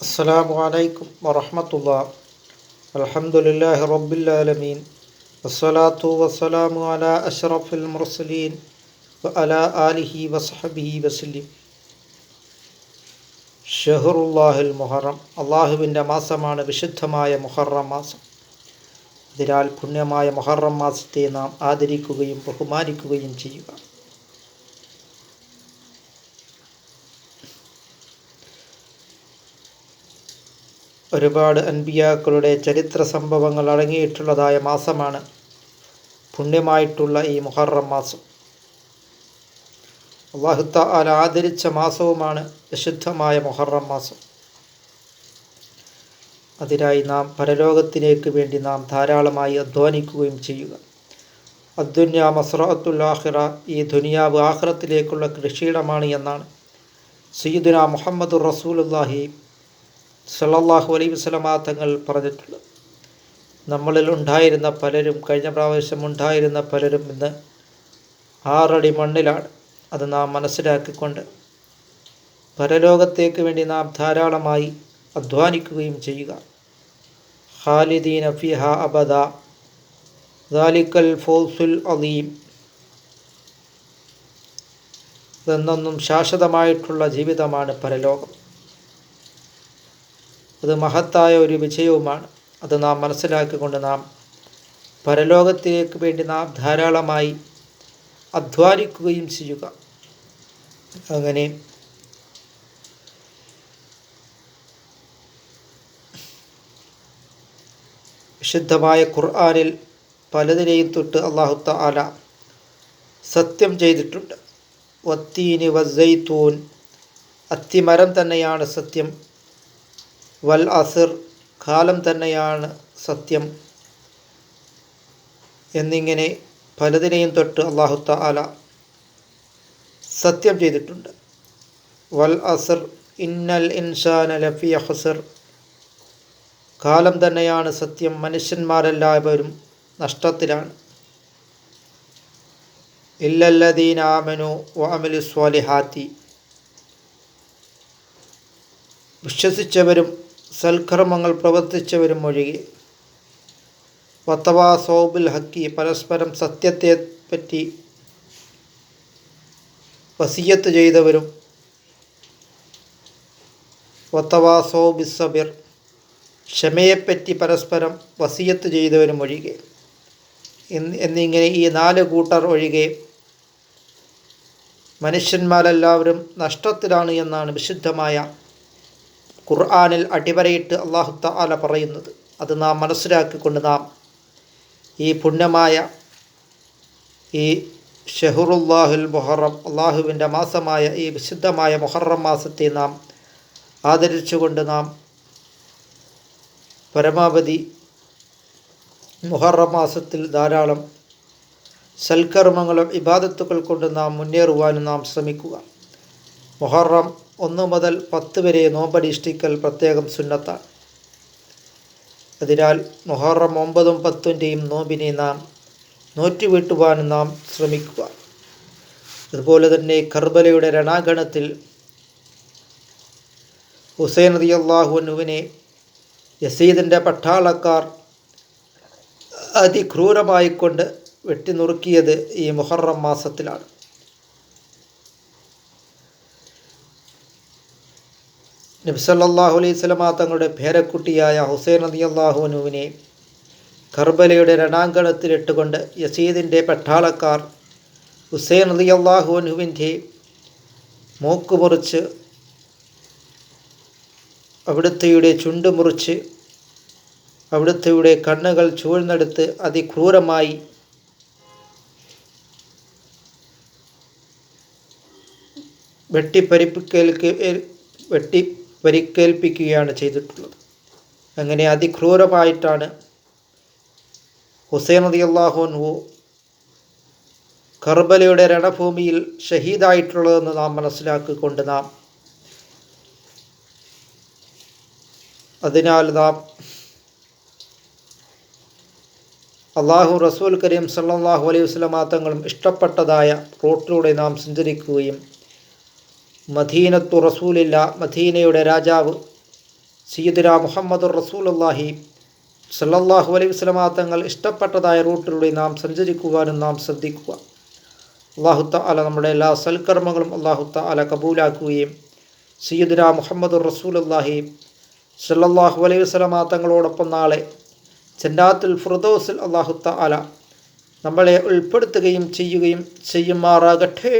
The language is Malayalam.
السلام عليكم ورحمة الله الحمد لله رب العالمين والصلاة والسلام على أشرف المرسلين وعلى آله وصحبه وسلم ഷെഹറുല്ലാഹിൽ മുഹറം അള്ളാഹുവിൻ്റെ മാസമാണ് വിശുദ്ധമായ മുഹറം മാസം അതിനാൽ പുണ്യമായ മുഹറം മാസത്തെ നാം ആദരിക്കുകയും ബഹുമാനിക്കുകയും ചെയ്യുക ഒരുപാട് അൻബിയാക്കളുടെ ചരിത്ര സംഭവങ്ങൾ അടങ്ങിയിട്ടുള്ളതായ മാസമാണ് പുണ്യമായിട്ടുള്ള ഈ മുഹറം മാസം. അള്ളാഹുത്ത ആല ആദരിച്ച മാസവുമാണ് വിശുദ്ധമായ മുഹറം മാസം. അതിനായി നാം പരലോകത്തിലേക്ക് വേണ്ടി നാം ധാരാളമായി അധ്വാനിക്കുകയും ചെയ്യുക. അദ്ദുന്യ മസ്രഅത്തുൽ ആഖിറ ഈ ദുനിയാവ് ആഹ്റത്തിലേക്കുള്ള കൃഷിയിടമാണ് എന്നാണ് സയ്യിദുന മുഹമ്മദ് റസൂലുല്ലാഹി സല്ലല്ലാഹു അലൈ വസല്ലമ തങ്ങൾ പറഞ്ഞിട്ടുള്ളത് നമ്മളിൽ ഉണ്ടായിരുന്ന പലരും കഴിഞ്ഞ പ്രാവശ്യം ഉണ്ടായിരുന്ന പലരും ഇന്ന് ആറടി മണ്ണിലാണ്. അത് നാം മനസ്സിലാക്കിക്കൊണ്ട് പരലോകത്തേക്ക് വേണ്ടി നാം ധാരാളമായി അധ്വാനിക്കുകയും ചെയ്യുക. ഖാലിദീന അഫിഹ അബദ. ദാലിക്കൽ ഫോസുൽ അലീം. ഇതെന്നൊന്നും ശാശ്വതമായിട്ടുള്ള ജീവിതമാണ് പരലോകം. അത് മഹത്തായ ഒരു വിജയവുമാണ്. അത് നാം മനസ്സിലാക്കിക്കൊണ്ട് നാം പരലോകത്തിലേക്ക് വേണ്ടി നാം ധാരാളമായി അധ്വാനിക്കുകയും ചെയ്യുക. അങ്ങനെ വിശുദ്ധമായ ഖുർആാനിൽ പലതിനെയും തൊട്ട് അള്ളാഹുത്ത ആല സത്യം ചെയ്തിട്ടുണ്ട്. വത്തീന് വസൈത്തൂൻ അത്തിമരം തന്നെയാണ് സത്യം. വൽ അസിർ കാലം തന്നെയാണ് സത്യം എന്നിങ്ങനെ പലതിനെയും തൊട്ട് അള്ളാഹുത്ത ആല സത്യം ചെയ്തിട്ടുണ്ട്. വൽ അസർ ഇന്നൽ ഇൻഷാന ലഫി അഹസർ കാലം തന്നെയാണ് സത്യം. മനുഷ്യന്മാരെല്ലാവരും നഷ്ടത്തിലാണ്. ഇല്ലല്ലദീനാമനു വഅമലു സ്വാലിഹാത്തി. വിശ്വസിച്ചവരും സൽക്കർമ്മങ്ങൾ പ്രവർത്തിച്ചവരും ഒഴികെ. വത്തവാ സോബുൽ ഹക്കി പരസ്പരം സത്യത്തെ പറ്റി വസിയത്ത് ചെയ്തവരും. വത്തവാ സോബിസബിർ ക്ഷമയെപ്പറ്റി പരസ്പരം വസിയത്ത് ചെയ്തവരും ഒഴികെ. എന്നിങ്ങനെ ഈ നാല് കൂട്ടർ ഒഴികെ മനുഷ്യന്മാരെല്ലാവരും നഷ്ടത്തിലാണ് എന്നാണ് വിശുദ്ധമായ ഖുർആാനിൽ അടിവരയിട്ട് അള്ളാഹു താല പറയുന്നത്. അത് നാം മനസ്സിലാക്കിക്കൊണ്ട് നാം ഈ പുണ്യമായ ഈ ഷെഹുറുല്ലാഹുൽ മുഹറം അള്ളാഹുവിന്റെ മാസമായ ഈ വിശുദ്ധമായ മുഹറം മാസത്തെ നാം ആദരിച്ചുകൊണ്ട് നാം പരമാവധി മുഹറം മാസത്തിൽ ധാരാളം സൽക്കർമ്മങ്ങളും ഇബാദത്തുകൾ കൊണ്ട് നാം മുന്നേറുവാനും നാം ശ്രമിക്കുക. മുഹറം ഒന്ന് മുതൽ പത്ത് വരെ നോമ്പടിഷ്ഠിക്കൽ പ്രത്യേകം സുന്നത്താണ്. അതിനാൽ മുഹറം ഒമ്പതും പത്തിന്റെയും നോമ്പിനെ നാം നോറ്റുവീട്ടുവാൻ നാം ശ്രമിക്കുക. അതുപോലെ തന്നെ കർബലയുടെ രണാഗണത്തിൽ ഹുസൈൻ അലി അള്ളാഹുനുവിനെ യസീദിന്റെ പട്ടാളക്കാർ അതിക്രൂരമായിക്കൊണ്ട് വെട്ടിനുറുക്കിയത് ഈ മുഹറം മാസത്തിലാണ്. നബ്സല്ലാഹു അലൈഹി സ്വലമ തങ്ങളുടെ പേരക്കുട്ടിയായ ഹുസൈൻ അലി അള്ളാഹുനുവിനെ കർബലയുടെ രണാങ്കണത്തിലിട്ടുകൊണ്ട് യസീദിന്റെ പട്ടാളക്കാർ ഹുസൈൻ അലി അള്ളാഹുനുവിന്റെ മൂക്ക് മുറിച്ച് അവിടുത്തെയുടെ ചുണ്ട് മുറിച്ച് അവിടുത്തെയുടെ കണ്ണുകൾ ചൂഴ്ന്നെടുത്ത് അതിക്രൂരമായി വെട്ടിപ്പരിപ്പിക്കൽക്ക് വെട്ടി പരിക്കേൽപ്പിക്കുകയാണ് ചെയ്തിട്ടുള്ളത്. അങ്ങനെ അതിക്രൂരമായിട്ടാണ് ഹുസൈൻ അലി അള്ളാഹുൻഹു കർബലയുടെ രണഭൂമിയിൽ ഷഹീദായിട്ടുള്ളതെന്ന് നാം മനസ്സിലാക്കിക്കൊണ്ട് നാം അതിനാൽ നാം അള്ളാഹു റസൂൽ കരീം സല്ലാഹു അലൈഹി വസ്ലമാ തങ്ങളും ഇഷ്ടപ്പെട്ടതായ റൂട്ടിലൂടെ നാം സഞ്ചരിക്കുകയും മദീനത്തു റസൂലില്ല മദീനയുടെ രാജാവ് സീദുര മുഹമ്മദ് റസൂലുള്ളാഹി സല്ലല്ലാഹു അലൈഹി വസ്ലമാ തങ്ങൾ ഇഷ്ടപ്പെട്ടതായ റൂട്ടിലൂടെ നാം സഞ്ചരിക്കുവാനും നാം ശ്രദ്ധിക്കുക. അള്ളാഹു തആല നമ്മുടെ എല്ലാ സൽക്കർമ്മങ്ങളും അള്ളാഹു തആല കബൂലാക്കുകയും സീദുര മുഹമ്മദ് റസൂലുള്ളാഹി സല്ലല്ലാഹു അലൈഹി വസ്ലമാ തങ്ങളോടൊപ്പം നാളെ ചെന്നാത്തുൽ ഫിർദൗസിൽ അള്ളാഹു തആല നമ്മളെ ഉൾപ്പെടുത്തുകയും ചെയ്യുകയും ചെയ്യുമാറാകട്ടെ.